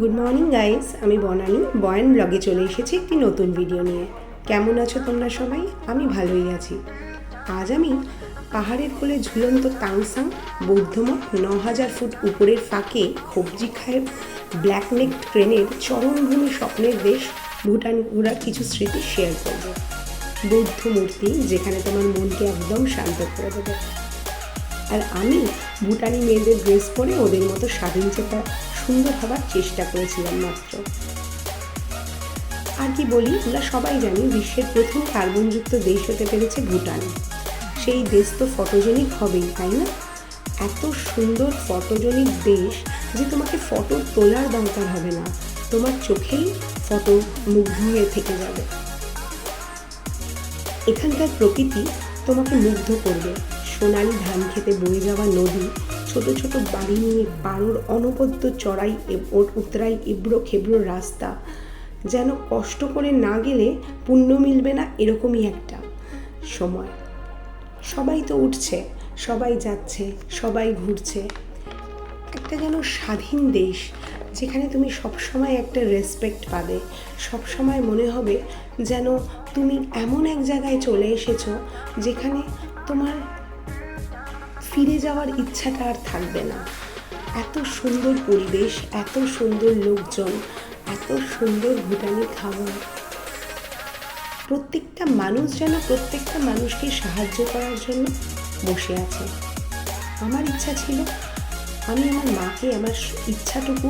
Good morning guys আমি বনানি। বয়ান ব্লগে চলে এসেছি একটি নতুন ভিডিও নিয়ে। কেমন আছো তোমরা সবাই? আমি ভালোই আছি। আজ আমি পাহাড়ের কোলে ঝুলন্ত তাংসাং বৌদ্ধমঠ ন হাজার ফুট উপরের ফাঁকে খবজি খায়ের ব্ল্যাক নেক ট্রেনের চরমভূমি স্বপ্নের দেশ ভুটান ঘোরার কিছু স্মৃতি শেয়ার করব। বৌদ্ধ মূর্তি যেখানে তোমার মনকে একদম শান্ত করে দেবে। আর আমি ভুটানি মেয়েদের ড্রেস পরে ওদের মতো স্বাধীন চেতা সুন্দর হবার চেষ্টা করেছিলাম মাত্র। আর কি বলি, আমরা সবাই জানি বিশ্বের প্রথম কার্বনযুক্ত দেশ হতে পেরেছে ভুটান। সেই দেশ তো ফটোজেনিক হবেই, তাই না? এত সুন্দর ফটোজেনিক দেশ যে তোমাকে ফটো তোলার দরকার হবে না, তোমার চোখেই ফটো মুগ্ধ হয়ে থেকে যাবে। এখানকার প্রকৃতি তোমাকে মুগ্ধ করবে। সোনালি ধান খেতে বয়ে যাওয়া নদী, ছোট ছোট বাড়ি নিয়ে পাড়োর অনবদ্য চড়াই উতরাই এবড়ো খেবড়ো রাস্তা। যেন কষ্ট করে না গেলে পুণ্য মিলবে না এরকমই একটা সময়। সবাই তো উঠছে, সবাই যাচ্ছে, সবাই ঘুরছে। একটা যেন স্বাধীন দেশ, যেখানে তুমি সবসময় একটা রেসপেক্ট পাবে। সবসময় মনে হবে যেন তুমি এমন এক জায়গায় চলে এসেছ, যেখানে তোমার ফিরে যাওয়ার ইচ্ছাটা আর থাকবে না। এত সুন্দর পরিবেশ, এত সুন্দর লোকজন, এত সুন্দর ভুটানি খাবার। প্রত্যেকটা মানুষ যেন প্রত্যেকটা মানুষকে সাহায্য করার জন্য বসে আছে। আমার ইচ্ছা ছিল, আমি আমার মাকে আমার ইচ্ছাটুকু,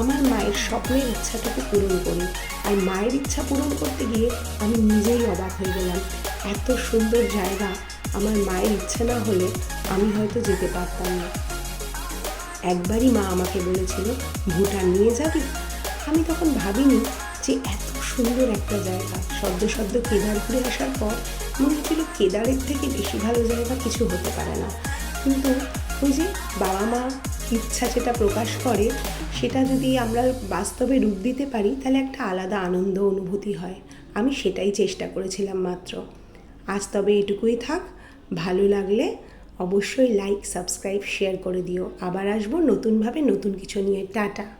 আমার মায়ের স্বপ্নের ইচ্ছাটুকু পূরণ করি। আর মায়ের ইচ্ছা পূরণ করতে গিয়ে আমি নিজেই অবাক হয়ে গেলাম। এত সুন্দর জায়গা আমার মায়ের ইচ্ছে না হলে আমি হয়তো যেতে পারতাম না। একবারই মা আমাকে বলেছিল, ভুটান নিয়ে যাবি? আমি তখন ভাবিনি যে এত সুন্দর একটা জায়গা, সদ্য সদ্য কেদার ঘুরে আসার পর মনে হচ্ছিল কেদারের থেকে বেশি ভালো জায়গা কিছু হতে পারে না। কিন্তু ওই যে বাবা মা ইচ্ছা যেটা প্রকাশ করে, সেটা যদি আমরা বাস্তবে রূপ দিতে পারি, তাহলে একটা আলাদা আনন্দ, অনুভূতি হয়। আমি সেটাই চেষ্টা করেছিলাম মাত্র। আজ তবে এটুকুই থাক। ভালো লাগলে অবশ্যই লাইক সাবস্ক্রাইব শেয়ার করে দিও। আবার আসব নতুনভাবে নতুন কিছু নিয়ে। টাটা।